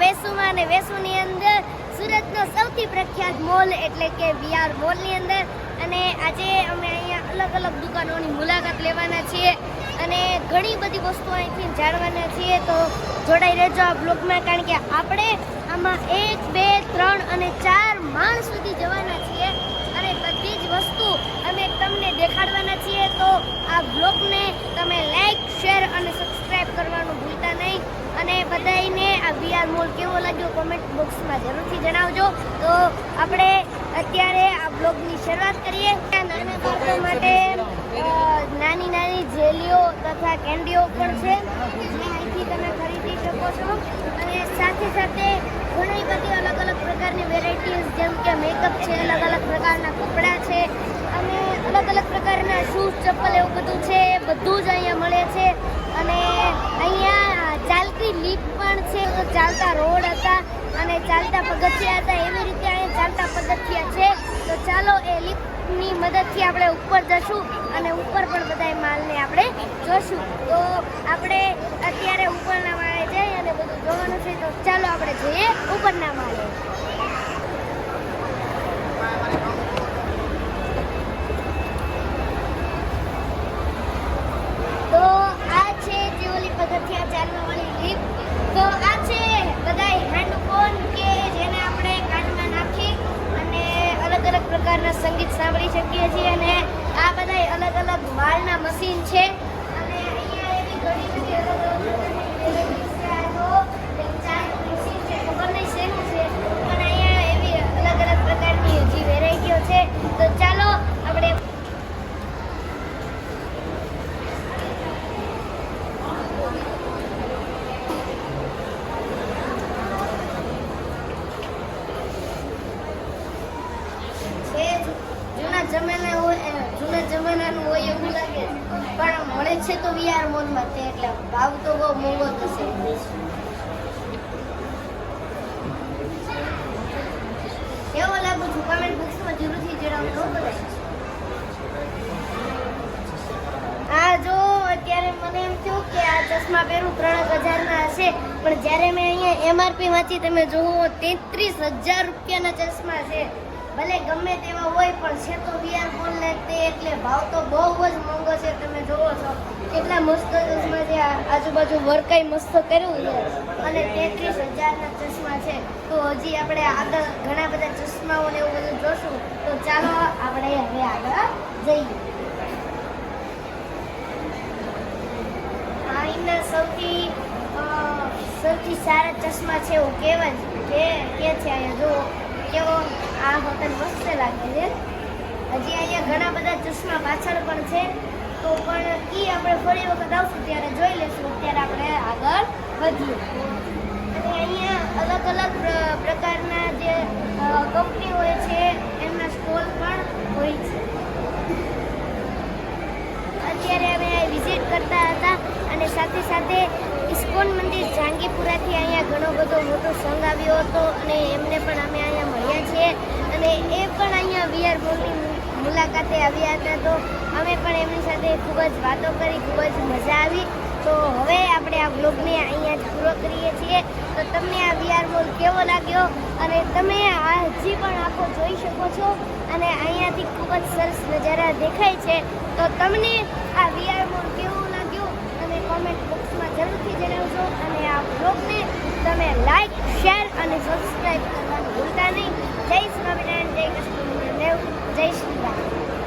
વેસુમાં અને વેસુની અંદર સુરતનો સૌથી પ્રખ્યાત મોલ એટલે કે વીઆર મોલની અંદર. અને આજે અમે અહીંયા અલગ અલગ દુકાનોની મુલાકાત લેવાના છીએ અને ઘણી બધી વસ્તુઓ અહીંથી જાણવાના છીએ. તો જોડાઈ રહેજો આ બ્લોગમાં, કારણ કે આપણે આમાં એક, બે, ત્રણ અને ચાર માળ સુધી જવાના છીએ અને બધી જ વસ્તુ અમે તમને દેખાડવાના છીએ. તો આ બ્લોગને તમે લાઈક, શેર અને સબસ્ક્રાઇબ કરવાનું ભૂલતા નહીં. અને બધાને આ વીઆર મોલ કેવો લાગ્યો કોમેન્ટ બોક્સમાં જરૂરથી જણાવજો. તો આપણે અત્યારે આ બ્લોગની શરૂઆત કરીએ. નાના બાળકો માટે નાની નાની જેલીઓ તથા કેન્ડીઓ પણ છે. જે અહીંથી તમે ખરીદી શકો છો. અને સાથે સાથે ઘણી બધી અલગ અલગ પ્રકારની વેરાયટીઝ જેમ કે મેકઅપ છે, અલગ અલગ પ્રકારના કપડાં અલગ અલગ પ્રકારના શૂઝ ચપ્પલ એવું બધું છે, બધું જ અહીંયા મળે છે. અને અહીંયા ચાલતી લીપ પણ છે, તો ચાલતા રોડ હતા અને ચાલતા પગથિયા હતા, એવી રીતે અહીંયા ચાલતા પગથિયા છે. તો ચાલો એ લીપની મદદથી આપણે ઉપર જશું અને ઉપર પણ બધાય માલને આપણે જોશું. તો આપણે અત્યારે ઉપરના માળે જઈ અને બધું જોવાનું છે. તો ચાલો આપણે જઈએ ઉપરના માળે તો આ છે જે ઓલી પગથિયા ચાલવા વાળી લિફ્ટ તો આ છે બધાય હેન્ડફોન કે જેને આપણે કાનમાં નાખી અને અલગ અલગ પ્રકારના સંગીત સાંભળી શકીએ છીએ અને આ બધાય અલગ અલગ વાળના મશીન છે અને અહીંયા એવી ઘણી બધી અલગ અલગ પ્રકારની varieties છે. આ જો એક ચાનું machine છે, ખબર નહીં શેનું છે પણ અહીંયા એવી અલગ અલગ પ્રકારની હજી વેરાયટીઓ છે તો ચાલો આપણે છે જ. જૂના જમાના હોય અ, જૂના જમાનાનું હોય એવું લાગે પણ મળે છે તો વીઆર મોલમાં તે એટલે ભાવ તો બહુ મોંઘો થશે કેવો લાગુ છું? કમેન્ટ બોક્સમાં જરૂરથી જણાવજો બધા આ જો, અત્યારે મને એમ થયું કે આ ચશ્મા પહેરું ત્રણ હજારના હશે, પણ જ્યારે મેં અહીંયા એમઆરપી વાંચી તમે જુઓ, તેત્રીસ હજાર રૂપિયાના ચશ્મા છે. ભલે ગમે તેવા હોય, પણ છે તો વીઆર ફોન તે એટલે ભાવ તો બહુ જ મોંઘો છે, તમે જોવો છો. કેટલા મસ્ત ચશ્મા છે આજુબાજુ વર્કાઈ મસ્ત કર્યું છે. અને તેત્રીસ હજારના ચશ્મા છે. તો હજી આપણે આગળ ઘણા બધા ચશ્માઓ ને એવું બધું જોશું. તો ચાલો આપણે હવે આગળ જઈએ. અહીંના સૌથી સૌથી સારા ચશ્મા છે એવું કહેવાય કે કે છે અહીંયા? જુઓ. કેવો આ હોટલ મસ્ત લાગે છે. હજી અહીંયા ઘણા બધા ચશ્મા પાછળ પણ છે. તો પણ એ આપણે ફરી વખત આવશું ત્યારે જોઈ લેશું અત્યારે આપણે આગળ વધીએ. અને અહીંયા અલગ અલગ પ્રકારના જે કંપની હોય છે એમના સ્ટોલ પણ હોય છે અત્યારે અમે વિઝિટ કરતા હતા અને સાથે સાથે ઇસ્કોન મંદિર જાંગીપુરાથી અહીંયા ઘણો બધો મોટો સંઘ આવ્યો હતો અને એમને પણ અમે અહીંયા મળ્યા છીએ. અને એ પણ અહીંયા વીઆર મોલની મુલાકાતે આવ્યા હતા. તો અમે પણ એમની સાથે ખૂબ જ વાતો કરી, ખૂબ જ મજા આવી. તો હવે આપણે આ બ્લોગને અહીંયા જ પૂરો કરીએ છીએ. તો તમને આ વીઆર મોલ કેવો લાગ્યો? અને તમે આ હજી પણ આખો જોઈ શકો છો. અને અહીંયાથી ખૂબ જ સરસ નજારા દેખાય છે. તો તમને આ વીઆર મોલ કેવો કોમેન્ટ બોક્સમાં જરૂરથી જણાવજો અને આ બ્લોગને તમે લાઇક શેર અને સબસ્ક્રાઈબ કરવાનું ભૂલતા નહીં. જય સ્વામિનારાયણ, જય કૃષ્ણ દેવ જય શ્રી રામ.